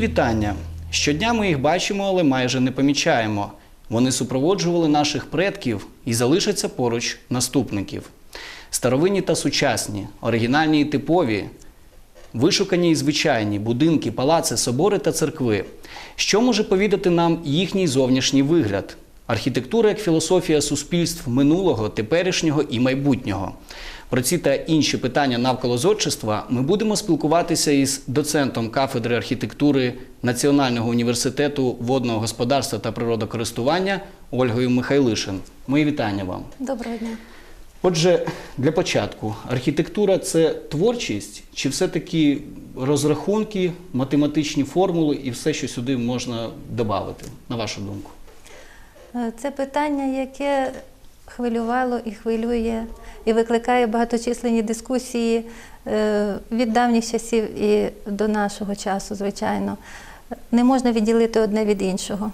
Вітання. Щодня ми їх бачимо, але майже не помічаємо. Вони супроводжували наших предків і залишаться поруч наступників. Старовинні та сучасні, оригінальні і типові, вишукані і звичайні будинки, палаци, собори та церкви. Що може повідати нам їхній зовнішній вигляд? Архітектура як філософія суспільств минулого, теперішнього і майбутнього. Про ці та інші питання навколо зодчества ми будемо спілкуватися із доцентом кафедри архітектури Національного університету водного господарства та природокористування Ольгою Михайлишин. Мої вітання вам. Доброго дня. Отже, для початку, архітектура це творчість, чи все-таки розрахунки, математичні формули і все, що сюди можна додати, на вашу думку? Е, Це питання, яке хвилювало і хвилює, і викликає багаточисленні дискусії е, від давніх часів і до нашого часу, звичайно. Не можна відділити одне від іншого.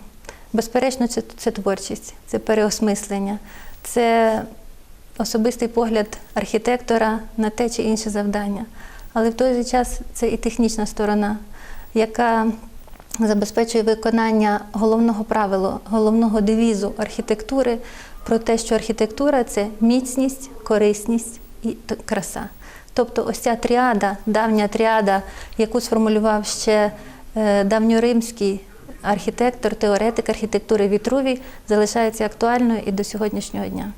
Безперечно, це, це творчість, це переосмислення, це особистий погляд архітектора на те чи інше завдання. Але в той же час це і технічна сторона, яка забезпечує виконання головного правила, головного девізу архітектури про те, що архітектура це міцність, корисність і краса. Тобто ось ця тріада, давня тріада, яку сформулював ще е, давньоримський архітектор, теоретик архітектури Вітрувій, залишається актуальною і до сьогоднішнього дня.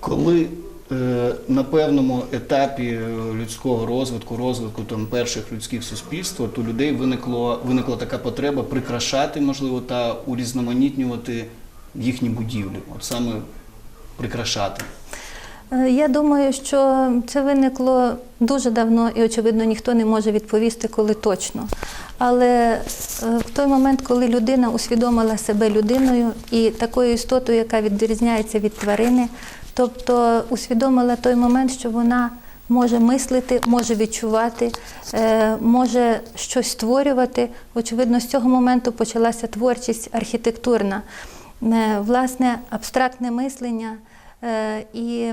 Коли е, на певному етапі е, людського розвитку, розвитку там, перших людських суспільств, у людей виникло, виникла така потреба прикрашати, можливо, та урізноманітнювати їхні будівлі, от саме прикрашати. Е, Я думаю, що це виникло дуже давно, і очевидно, ніхто не може відповісти, коли точно. Але е, в той момент, коли людина усвідомила себе людиною і такою істотою, яка відрізняється від тварини, тобто усвідомила той момент, що вона може мислити, може відчувати, е, може щось створювати. Очевидно, з цього моменту почалася творчість архітектурна, власне, абстрактне мислення е, і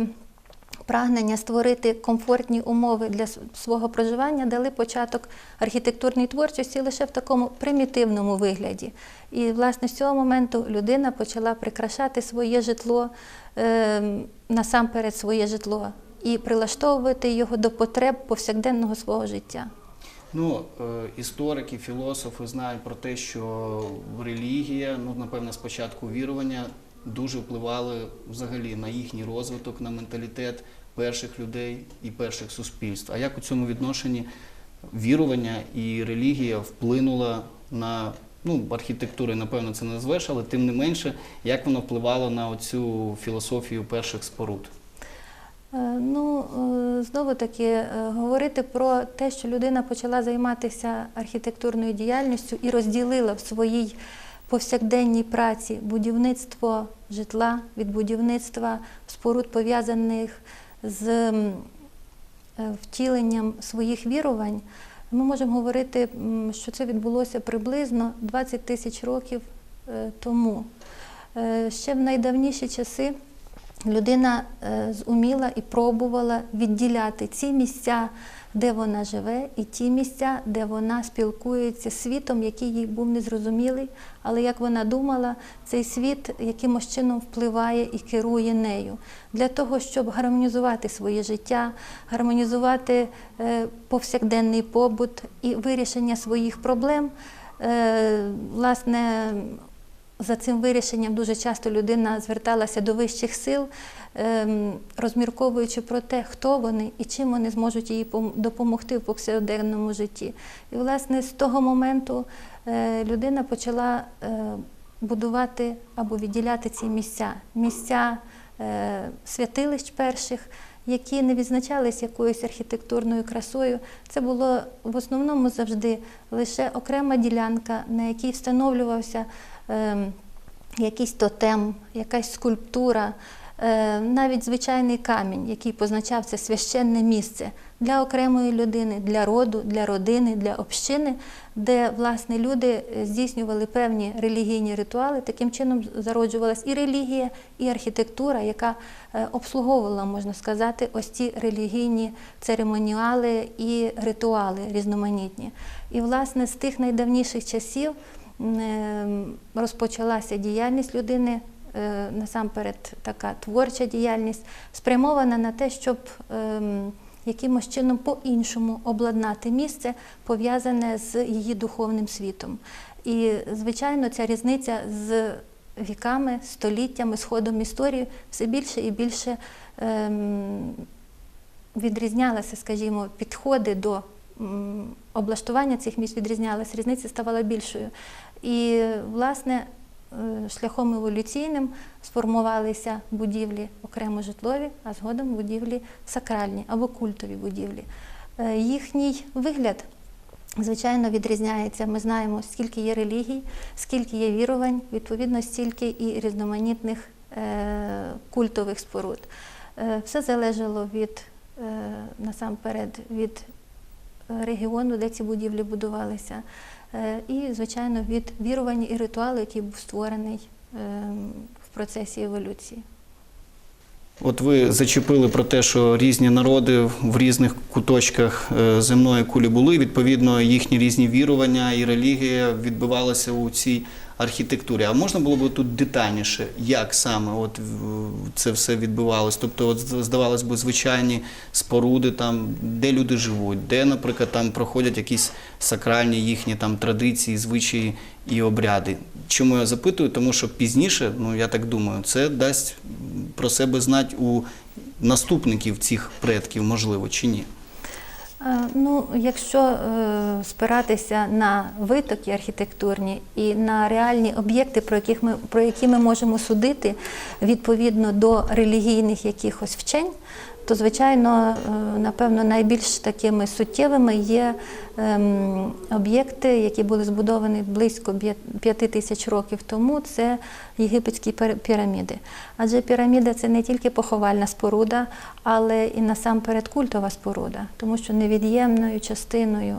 прагнення створити комфортні умови для свого проживання дали початок архітектурній творчості лише в такому примітивному вигляді. І, власне, з цього моменту людина почала прикрашати своє житло, е, насамперед своє житло, і прилаштовувати його до потреб повсякденного свого життя. Ну, е, історики, філософи знають про те, що релігія, ну, напевно, спочатку вірування дуже впливали взагалі на їхній розвиток, на менталітет перших людей і перших суспільств. А як у цьому відношенні вірування і релігія вплинула на ну, архітектури, напевно, це не назвеш, але тим не менше, як воно впливало на оцю філософію перших споруд? Е, Ну, е, знову таки, е, говорити про те, що людина почала займатися архітектурною діяльністю і розділила в своїй повсякденній праці будівництво житла від будівництва споруд, пов'язаних з втіленням своїх вірувань, ми можемо говорити, що це відбулося приблизно 20 тисяч років тому. Ще в найдавніші часи людина е, зуміла і пробувала відділяти ці місця, де вона живе, і ті місця, де вона спілкується з світом, який їй був незрозумілий, але як вона думала, цей світ якимось чином впливає і керує нею. Для того, щоб гармонізувати своє життя, гармонізувати е, повсякденний побут і вирішення своїх проблем, е, власне, за цим вирішенням дуже часто людина зверталася до вищих сил, ем, розмірковуючи про те, хто вони і чим вони зможуть їй допомогти в повсякденному житті. І, власне, з того моменту е, людина почала е, будувати або відділяти ці місця, місця е, святилищ перших. Які не відзначались якоюсь архітектурною красою, це було в основному завжди лише окрема ділянка, на якій встановлювався якийсь тотем, якась скульптура, Е, Навіть звичайний камінь, який позначав це священне місце для окремої людини, для роду, для родини, для общини, де власне люди здійснювали певні релігійні ритуали. Таким чином зароджувалась і релігія, і архітектура, яка е, обслуговувала, можна сказати, ось ці релігійні церемоніали і ритуали різноманітні. І власне з тих найдавніших часів розпочалася діяльність людини е, насамперед така творча діяльність, спрямована на те, щоб ем, якимось чином по-іншому обладнати місце, пов'язане з її духовним світом. І, звичайно, ця різниця з віками, століттями, з ходом історії все більше і більше ем, відрізнялися, скажімо, підходи до облаштування цих місць відрізнялися, різниця ставала більшою. І, власне, е, шляхом еволюційним сформувалися будівлі окремо житлові, а згодом будівлі сакральні або культові будівлі. Е, Їхній вигляд, звичайно, відрізняється. Ми знаємо, скільки є релігій, скільки є вірувань, відповідно, стільки і різноманітних е, культових споруд. Все залежало від насамперед від регіону, де ці будівлі будувалися, і, звичайно, від вірувань і ритуалу, який був створений е, в процесі еволюції. От ви зачепили про те, що різні народи в різних куточках е, земної кулі були. Відповідно, їхні різні вірування і релігія відбивалися у цій архітектурі. А можна було б тут детальніше, як саме от це все відбувалось? Тобто, от здавалось би, звичайні споруди, там, де люди живуть, де, наприклад, там проходять якісь сакральні їхні там традиції, звичаї і обряди. Чому я запитую? Тому що пізніше, ну я так думаю, це дасть про себе знати у наступників цих предків, можливо, чи ні. Е, Ну, якщо е, спиратися на витоки архітектурні і на реальні об'єкти, про, яких ми, про які ми можемо судити відповідно до релігійних якихось вчень, то, звичайно, е, напевно, найбільш такими суттєвими є ем, об'єкти, які були збудовані близько б'я- п'яти тисяч років тому. Це єгипетські піраміди. Адже піраміда це не тільки поховальна споруда, але і насамперед культова споруда, тому що невід'ємною частиною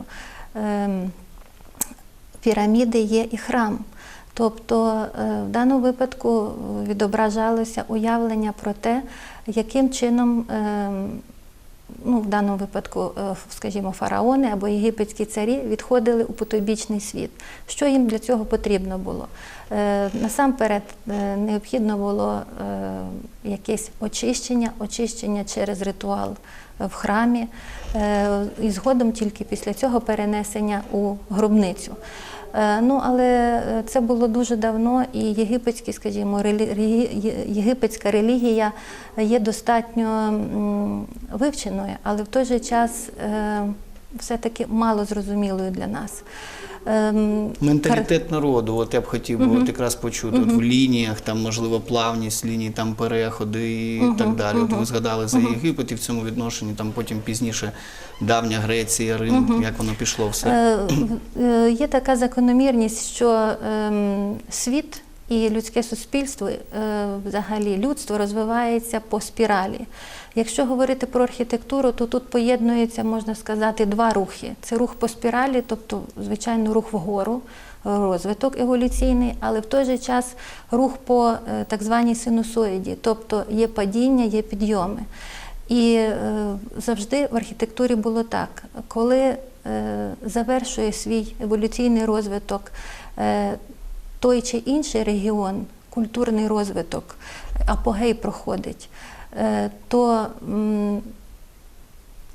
ем, піраміди є і храм. Тобто е, в даному випадку відображалося уявлення про те, яким чином, ем, ну, в даному випадку, е, скажімо, фараони або єгипетські царі відходили у потойбічний світ. Що їм для цього потрібно було? Е, Насамперед е, необхідно було е, якесь очищення, очищення через ритуал в храмі, е, і згодом тільки після цього перенесення у гробницю. Е, Ну, але е, це було дуже давно, і єгипетські, скажімо, релі- єгипетська релігія є достатньо вивченою, але в той же час е, все-таки мало зрозумілою для нас. Ем, Менталітет народу, от я б хотів би от якраз почути. От в лініях, там можливо плавність ліній, там переходи і так далі. От ви згадали за Єгипет і в цьому відношенні, там потім пізніше давня Греція, Рим, як воно пішло все. Е, е, Є така закономірність, що ем, світ і людське суспільство, е, взагалі людство розвивається по спіралі. Якщо говорити про архітектуру, то тут поєднується, можна сказати, два рухи. Це рух по спіралі, тобто, звичайно, рух вгору, розвиток еволюційний, але в той же час рух по е, так званій синусоїді, тобто є падіння, є підйоми. І е, завжди в архітектурі було так, коли завершує свій еволюційний розвиток той чи інший регіон, культурний розвиток, апогей проходить, е, то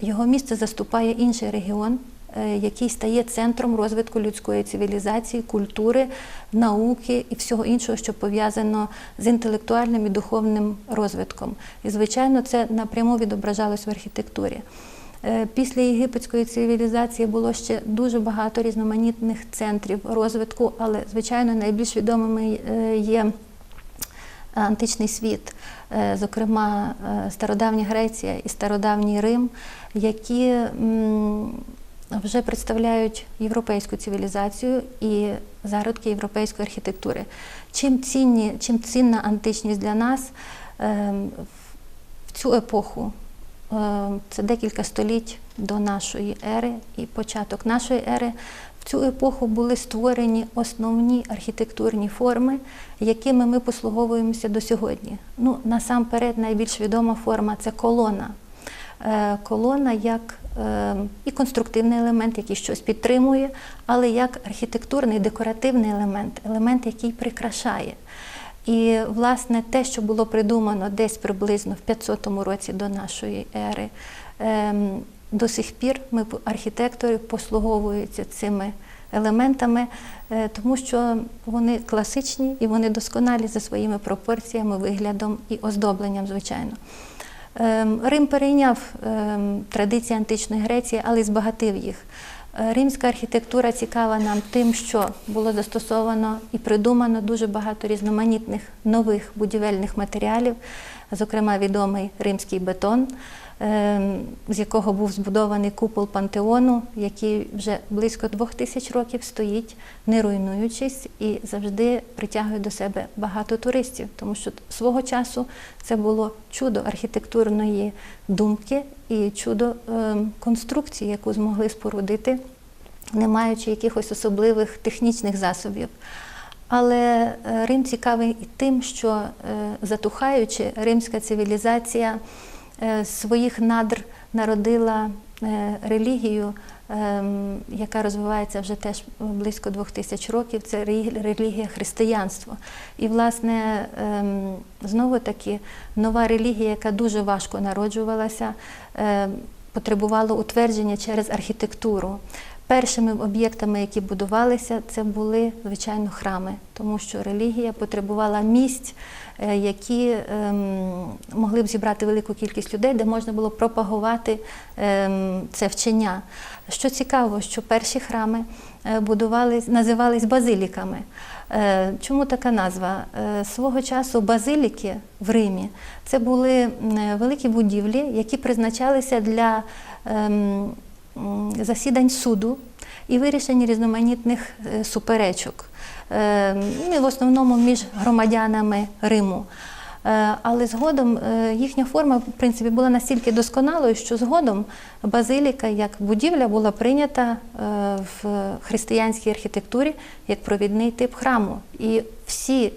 його місце заступає інший регіон, е, який стає центром розвитку людської цивілізації, культури, науки і всього іншого, що пов'язано з інтелектуальним і духовним розвитком. І, звичайно, це напряму відображалось в архітектурі. Е, Після єгипетської цивілізації було ще дуже багато різноманітних центрів розвитку, але, звичайно, найбільш відомими е, є античний світ, е, зокрема е, стародавня Греція і стародавній Рим, які вже представляють європейську цивілізацію і зародки європейської архітектури. Чим, цінні, чим цінна античність для нас? Ем, В цю епоху, це декілька століть до нашої ери і початок нашої ери, в цю епоху були створені основні архітектурні форми, якими ми послуговуємося до сьогодні. Ну, насамперед, найбільш відома форма це колона. Е, Колона як е, і конструктивний елемент, який щось підтримує, але як архітектурний декоративний елемент, елемент, який прикрашає. І, власне, те, що було придумано десь приблизно в 500 році до нашої ери, ем, до сих пір ми, архітектори, послуговуються цими елементами, е, тому що вони класичні і вони досконалі за своїми пропорціями, виглядом і оздобленням, звичайно. Ем, Рим перейняв ем, традиції античної Греції, але збагатив їх. Е, Римська архітектура цікава нам тим, що було застосовано і придумано дуже багато різноманітних нових будівельних матеріалів, зокрема відомий римський бетон, з якого був збудований купол пантеону, який вже близько двох тисяч років стоїть, не руйнуючись, і завжди притягує до себе багато туристів, тому що свого часу це було чудо архітектурної думки і чудо ем, конструкції, яку змогли спорудити, не маючи якихось особливих технічних засобів. Але е, Рим цікавий і тим, що е, затухаючи, римська цивілізація своїх надр народила е, релігію, ем, яка розвивається вже теж близько двох тисяч років. Це релігія християнства. І, власне, ем, знову таки нова релігія, яка дуже важко народжувалася, е, потребувала утвердження через архітектуру. Першими об'єктами, які будувалися, це були звичайно храми, тому що релігія потребувала місць, е, які ем, могли б зібрати велику кількість людей, де можна було пропагувати ем, це вчення. Що цікаво, що перші храми е, будувались, називались базиліками. Е, Чому така назва? Свого часу базиліки в Римі це були великі будівлі, які призначалися для ем, засідань суду і вирішення різноманітних е, суперечок, Е, ну, в основному між громадянами Риму. Е, Але згодом їхня форма, в принципі, була настільки досконалою, що згодом базиліка як будівля була прийнята в християнській архітектурі як провідний тип храму. І всі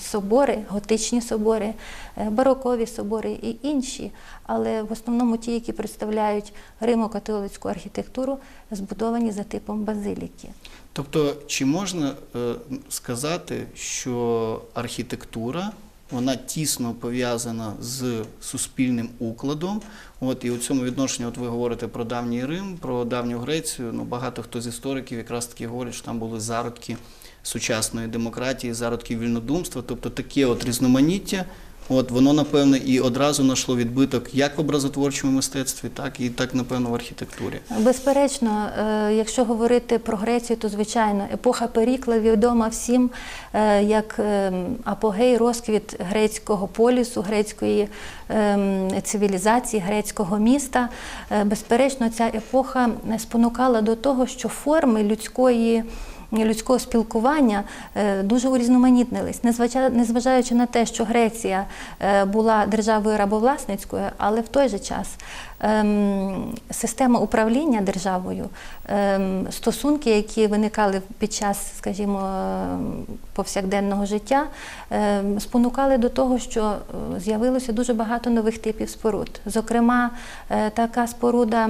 собори, готичні собори, е, барокові собори і інші, але в основному ті, які представляють римо-католицьку архітектуру, збудовані за типом базиліки. Тобто, чи можна е, сказати, що архітектура вона тісно пов'язана з суспільним укладом? От і у цьому відношенні, от ви говорите про давній Рим, про давню Грецію. Ну багато хто з істориків якраз таки говорять, що там були зародки сучасної демократії, зародки вільнодумства, тобто таке от різноманіття. От воно напевне і одразу знайшло відбиток як в образотворчому мистецтві, так і так, напевно, в архітектурі. Безперечно, е, якщо говорити про Грецію, то звичайно епоха Перікла відома всім е, як е, апогей, розквіт грецького полісу, грецької цивілізації, грецького міста. Безперечно, ця епоха спонукала до того, що форми людської. Людського спілкування е, дуже урізноманітнились, незважаючи на те, що Греція е, була державою рабовласницькою, але в той же час ем, система управління державою, ем, стосунки, які виникали під час, скажімо, ем, повсякденного життя, ем, спонукали до того, що е, з'явилося дуже багато нових типів споруд. Зокрема, е, така споруда.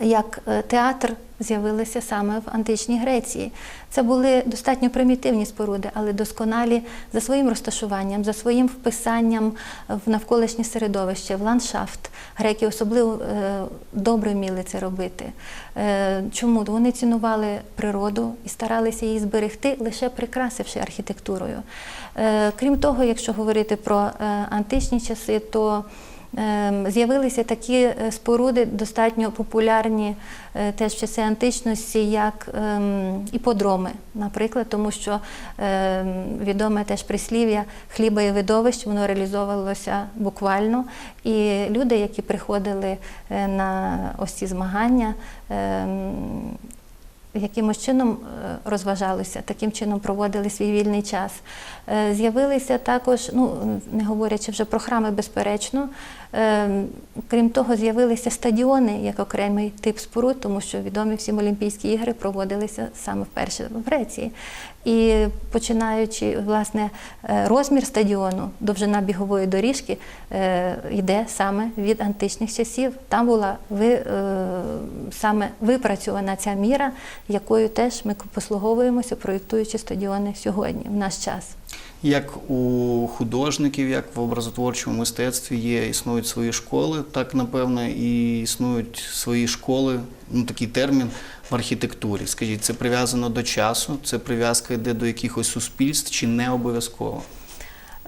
Як е, театр з'явилися саме в античній Греції. Це були достатньо примітивні споруди, але досконалі за своїм розташуванням, за своїм вписанням в навколишнє середовище, в ландшафт. Греки особливо е, добре вміли це робити. Е, Чому? Вони цінували природу і старалися її зберегти, лише прикрасивши архітектурою. Крім того, якщо говорити про античні часи, то З'явилися такі е, споруди, достатньо популярні теж в часи античності, як ем, іподроми, наприклад, тому що ем, відоме теж прислів'я хліба і видовищ, воно реалізовувалося буквально. І люди, які приходили е, на ось ці змагання, ем, якимось чином е, розважалися, таким чином проводили свій вільний час. З'явилися також, ну не говорячи вже про храми, безперечно. Е, Крім того, з'явилися стадіони як окремий тип споруд, тому що відомі всім Олімпійські ігри проводилися саме вперше в Греції. І починаючи власне е, розмір стадіону, довжина бігової доріжки е, йде саме від античних часів. Там була ви, е, саме випрацьована ця міра, якою теж ми послуговуємося, проєктуючи стадіони сьогодні, в наш час. Як у художників, як в образотворчому мистецтві є, існують свої школи, так напевно і існують свої школи, ну такий термін в архітектурі. Скажіть, це прив'язано до часу, це прив'язка йде до якихось суспільств чи не обов'язково?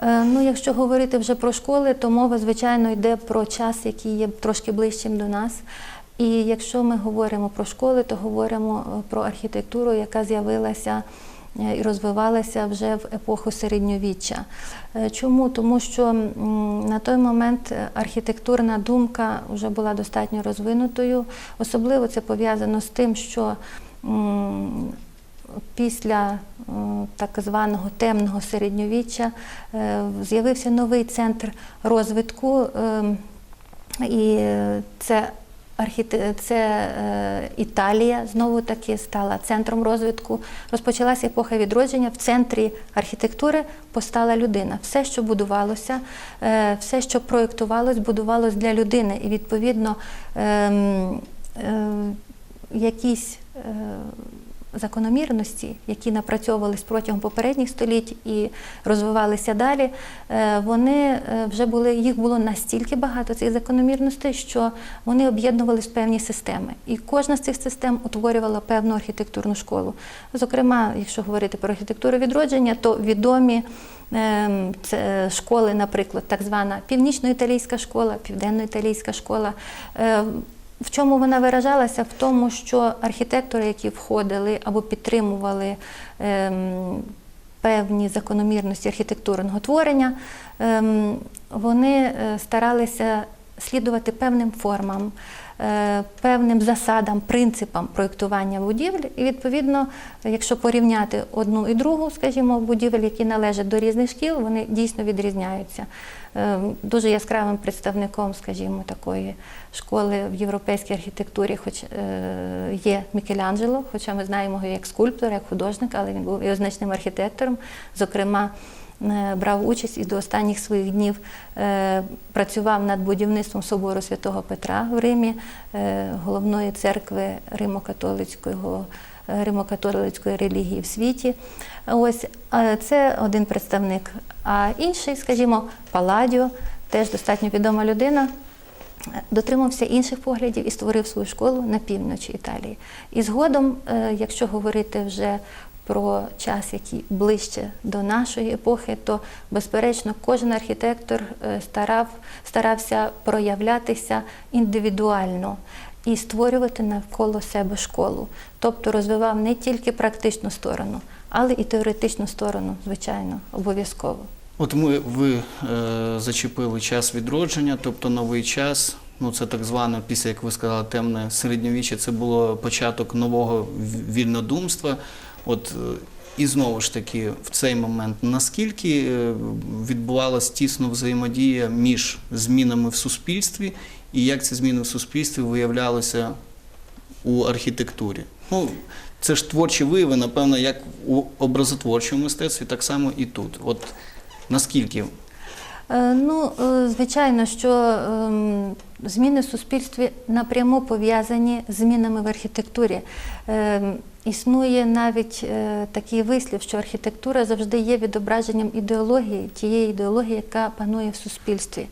Е, Ну, якщо говорити вже про школи, то мова, звичайно, йде про час, який є трошки ближчим до нас. І якщо ми говоримо про школи, то говоримо е, про архітектуру, яка з'явилася і розвивалася вже в епоху середньовіччя. Е, Чому? Тому що на той момент е, архітектурна думка вже була достатньо розвинутою. Особливо це пов'язано з тим, що після е, так званого темного середньовіччя е, з'явився новий центр розвитку, е, і е, це це е, Італія знову таки стала центром розвитку. Розпочалася епоха відродження. В центрі архітектури постала людина. Все, що будувалося, е, все, що проєктувалось, будувалось для людини. І відповідно ем, е, якісь закономірності, які напрацьовувались протягом попередніх століть і розвивалися далі, е, вони е, вже були, їх було настільки багато цих закономірностей, що вони об'єднувалися в певні системи. І кожна з цих систем утворювала певну архітектурну школу. Зокрема, якщо говорити про архітектуру відродження, то відомі ем, це школи, наприклад, так звана північно-італійська школа, південно-італійська школа. В чому вона виражалася? В тому, що архітектори, які входили або підтримували ем, певні закономірності архітектурного творення, ем, вони е, старалися слідувати певним формам, е, певним засадам, принципам проєктування будівель. І відповідно, якщо порівняти одну і другу, скажімо, будівель, які належать до різних шкіл, вони дійсно відрізняються. Е, Дуже яскравим представником, скажімо, такої школи в європейській архітектурі, хоч е, є Мікеланджело, хоча ми знаємо його як скульптора, як художника, але він був і означним архітектором. Зокрема, е, брав участь і до останніх своїх днів працював над будівництвом собору святого Петра в Римі, головної церкви Римо-католицького. Римо-католицької релігії в світі. Ось це один представник. А інший, скажімо, Паладіо, теж достатньо відома людина, дотримався інших поглядів і створив свою школу на півночі Італії. І згодом, е, якщо говорити вже про час, який ближче до нашої епохи, то безперечно кожен архітектор е, старав, старався проявлятися індивідуально і створювати навколо себе школу. Тобто розвивав не тільки практичну сторону, але і теоретичну сторону, звичайно, обов'язково. От ми ви е, зачепили час відродження, тобто новий час. Ну це так зване, після як ви сказали, темне середньовіччя. Це було початок нового вільнодумства. От е, і знову ж таки, в цей момент наскільки е, відбувалась тісно взаємодія між змінами в суспільстві, і як ці зміни в суспільстві виявлялися у архітектурі? Ну, це ж творчі вияви, напевно, як у образотворчому мистецтві, так само і тут. От наскільки Е, Ну, е, звичайно, що ем, зміни в суспільстві напряму пов'язані з змінами в архітектурі. Ем, Існує навіть е, такий вислів, що архітектура завжди є відображенням ідеології, тієї ідеології, яка панує в суспільстві.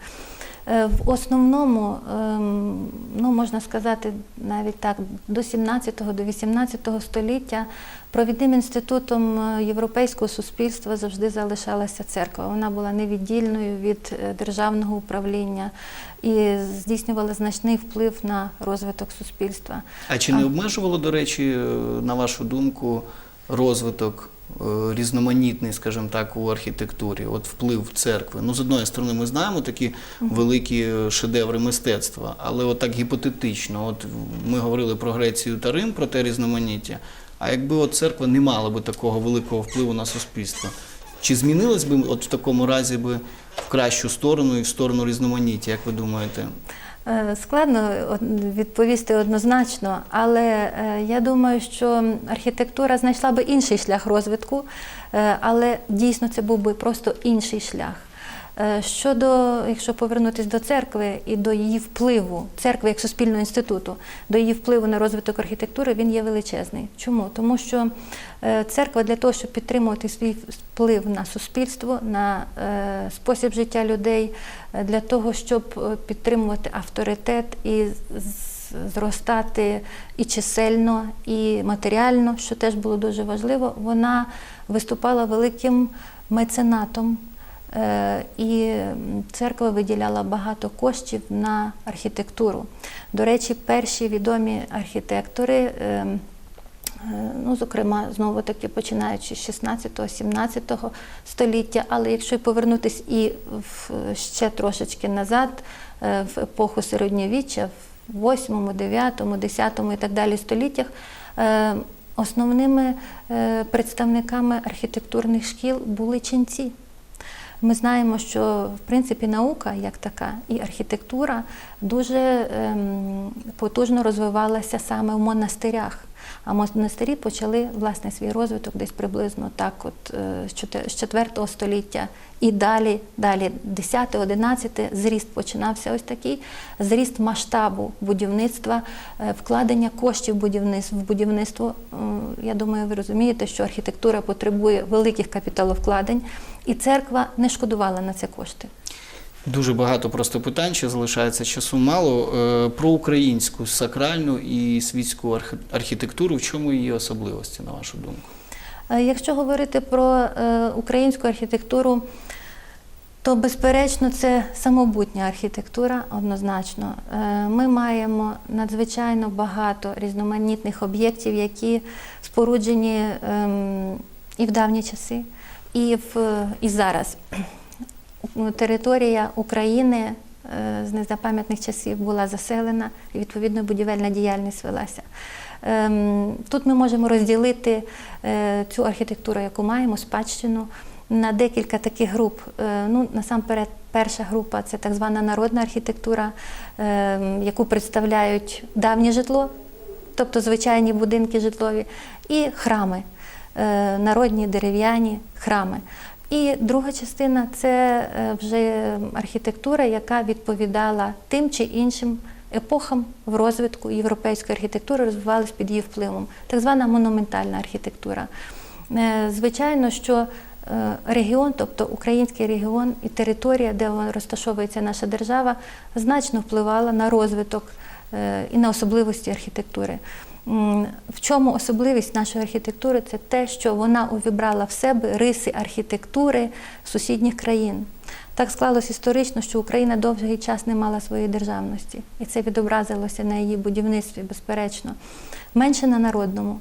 Е, В основному, ем, ну можна сказати, навіть так, до 17-го, до 18-го століття провідним інститутом е, європейського суспільства завжди залишалася церква. Вона була невіддільною від е, державного управління і здійснювала значний вплив на розвиток суспільства. А чи не обмежувало, до речі, на вашу думку, розвиток різноманітний, скажімо так, у архітектурі, от вплив церкви. Ну, з одної сторони, ми знаємо такі великі е, шедеври мистецтва, але от так гіпотетично, от ми говорили про Грецію та Рим, про те різноманіття. А якби от церква не мала би такого великого впливу на суспільство, чи змінилось би от в такому разі би в кращу сторону і в сторону різноманіття, як ви думаєте? Е, Складно відповісти однозначно, але е, я думаю, що архітектура знайшла би інший шлях розвитку, е, але дійсно це був би просто інший шлях. Е, Щодо, якщо повернутися до церкви і до її впливу, церкви як суспільного інституту, до її впливу на розвиток архітектури, він є величезний. Чому? Тому що е, церква для того, щоб підтримувати свій вплив на суспільство, на е, спосіб життя людей, для того, щоб підтримувати авторитет і зростати і чисельно, і матеріально, що теж було дуже важливо, вона виступала великим меценатом. Е, І церква виділяла багато коштів на архітектуру. До речі, перші відомі архітектори, е, е, ну, зокрема, знову таки починаючи з 16-17 століття, але якщо повернутися і в, ще трошечки назад, в епоху середньовіччя, в 8, 9, 10 і так далі століттях, основними представниками архітектурних шкіл були ченці. Ми знаємо, що в принципі наука як така і архітектура дуже ем, потужно розвивалася саме в монастирях. А монастирі почали власне свій розвиток десь приблизно так, от е, з чотир- 4 століття і далі, далі 10-11 зріст починався ось такий зріст масштабу будівництва, е, вкладення коштів будівництв в будівництво. Я думаю, ви розумієте, що архітектура потребує великих капіталовкладень, і церква не шкодувала на це кошти. Дуже багато просто питань, ще залишається часу мало. Е, Про українську сакральну і світську архі- архітектуру, в чому її особливості, на вашу думку? Е, Якщо говорити про е, українську архітектуру, то безперечно це самобутня архітектура однозначно. Ми маємо надзвичайно багато різноманітних об'єктів, які споруджені ем, і в давні часи, і, в, і зараз. Територія України е, з незапам'ятних часів була заселена, і відповідно будівельна діяльність велася. Ем, Тут ми можемо розділити е, цю архітектуру, яку маємо, спадщину, на декілька таких груп. Е, Ну, насамперед, перша група це так звана народна архітектура, яку представляють давнє житло, тобто звичайні будинки житлові, і храми, е, народні дерев'яні храми. І друга частина це е, вже архітектура, яка відповідала тим чи іншим епохам в розвитку європейської архітектури, розвивалась під її впливом. Так звана монументальна архітектура. Е, Звичайно, що е, регіон, тобто український регіон і територія, де розташовується наша держава, значно впливала на розвиток і на особливості архітектури. В чому особливість нашої архітектури? Це те, що вона увібрала в себе риси архітектури сусідніх країн. Так склалось історично, що Україна довгий час не мала своєї державності, і це відобразилося на її будівництві, безперечно. Менше на народному,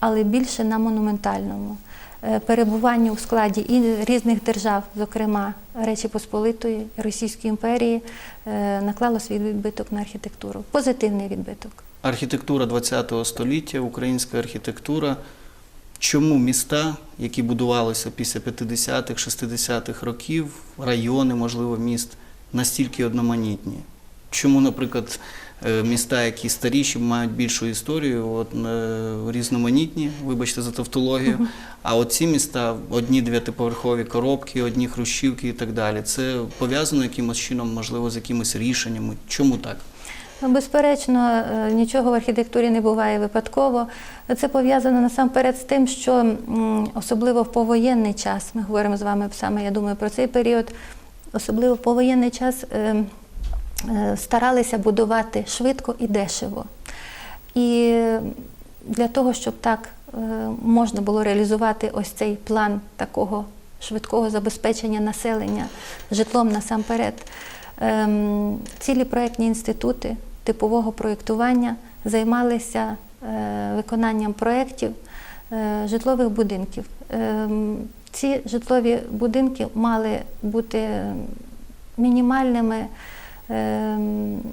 але більше на монументальному. Е, Перебування у складі і різних держав, зокрема Речі Посполитої, Російської імперії, е, наклало свій відбиток на архітектуру. Позитивний відбиток. Архітектура ХХ століття, українська архітектура. Чому міста, які будувалися після 50-х, 60-х років, райони, можливо, міст, настільки одноманітні? Чому, наприклад, е, міста, які старіші, мають більшу історію, от, е, різноманітні, вибачте за тавтологію, а от ці міста, одні дев'ятиповерхові коробки, одні хрущівки і так далі, це пов'язано якимось чином, можливо, з якимись рішеннями? Чому так? Безперечно, е, нічого в архітектурі не буває випадково. Це пов'язано насамперед з тим, що особливо в повоєнний час, ми говоримо з вами саме, я думаю, про цей період, особливо в повоєнний час е, е, старалися будувати швидко і дешево. І для того, щоб так можна було реалізувати ось цей план такого швидкого забезпечення населення житлом насамперед, ем, цілі проєктні інститути типового проєктування займалися е, виконанням проєктів е, житлових будинків. Ем, Ці житлові будинки мали бути мінімальними,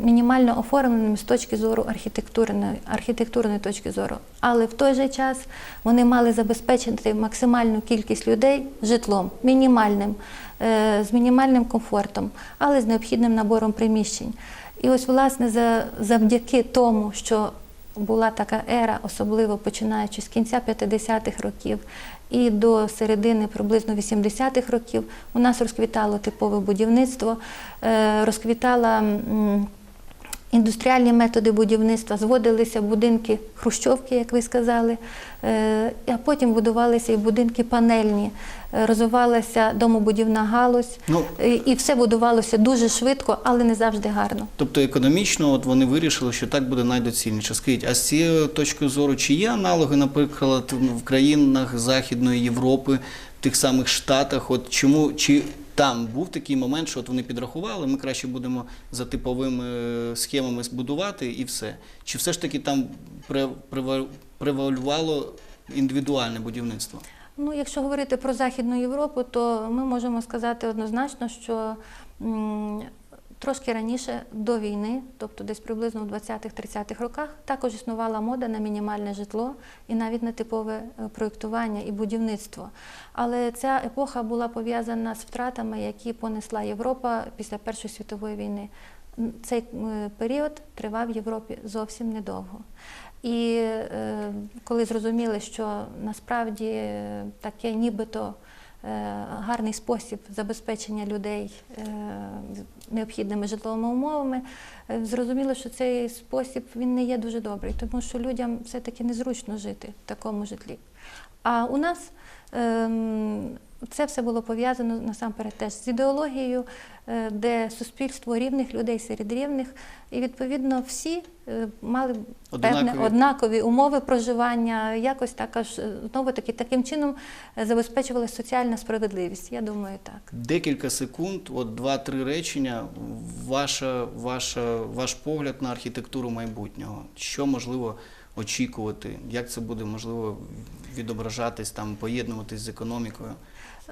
мінімально оформленими з точки зору архітектурної, архітектурної точки зору. Але в той же час вони мали забезпечити максимальну кількість людей житлом, мінімальним, е, з мінімальним комфортом, але з необхідним набором приміщень. І ось, власне, за- завдяки тому, що була така ера, особливо починаючи з кінця 50-х років і до середини приблизно 80-х років, у нас розквітало типове будівництво, е, розквітала індустріальні методи будівництва, зводилися будинки хрущовки, як ви сказали, е, а потім будувалися і будинки панельні, е, розвивалася домобудівна галузь, Ну, е, і все будувалося дуже швидко, але не завжди гарно. Тобто економічно от вони вирішили, що так буде найдоцільніше. Скажіть, а з цієї точки зору, чи є аналоги, наприклад, в країнах Західної Європи, в тих самих Штатах? От чому чи там був такий момент, що от вони підрахували, ми краще будемо за типовими е, схемами збудувати і все? Чи все ж таки там превалювало індивідуальне будівництво? Ну, якщо говорити про Західну Європу, то ми можемо сказати однозначно, що трошки раніше до війни, тобто десь приблизно в 20-30-х роках, також існувала мода на мінімальне житло і навіть на типове е, проєктування і будівництво. Але ця епоха була пов'язана з втратами, які понесла Європа після Першої світової війни. Цей період тривав в Європі зовсім недовго. І е, коли зрозуміли, що насправді е, таке нібито гарний спосіб забезпечення людей е, необхідними житловими умовами, е, зрозуміло, що цей спосіб він не є дуже добрий, тому що людям все-таки незручно жити в такому житлі. А у нас ем, це все було пов'язано насамперед теж з ідеологією, е, де суспільство рівних людей серед рівних, і відповідно всі е, мали певне Однакові. однакові умови проживання, якось також е, знову таки таким чином забезпечували соціальна справедливість. Я думаю, так. Декілька секунд, от два-три речення. Ваша, ваша, ваш погляд на архітектуру майбутнього. Що можливо очікувати? Як це буде можливо відображатись там, поєднуватись з економікою?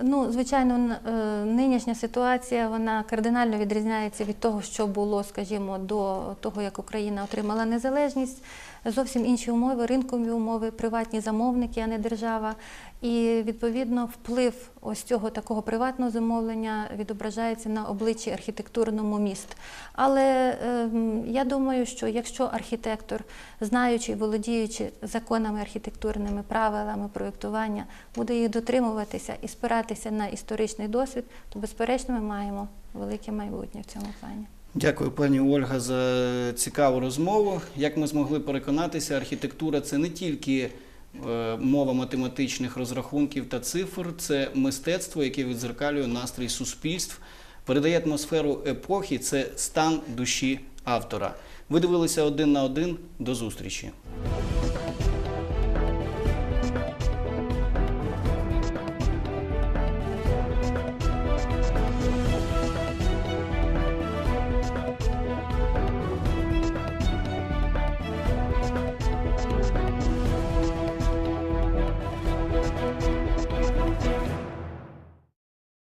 Ну, звичайно, е, нинішня ситуація вона кардинально відрізняється від того, що було, скажімо, до того, як Україна отримала незалежність. Зовсім інші умови, ринкові умови, приватні замовники, а не держава. І відповідно вплив ось цього такого приватного замовлення відображається на обличчі архітектурному міст. Але ем, я думаю, що якщо архітектор, знаючи і володіючи законами архітектурними, правилами проєктування, буде їх дотримуватися і спиратися на історичний досвід, то безперечно ми маємо велике майбутнє в цьому плані. Дякую, пані Ольга, за цікаву розмову. Як ми змогли переконатися, архітектура це не тільки е, мова математичних розрахунків та цифр, це мистецтво, яке відзеркалює настрій суспільств, передає атмосферу епохи, це стан душі автора. Ви дивилися один на один. До зустрічі.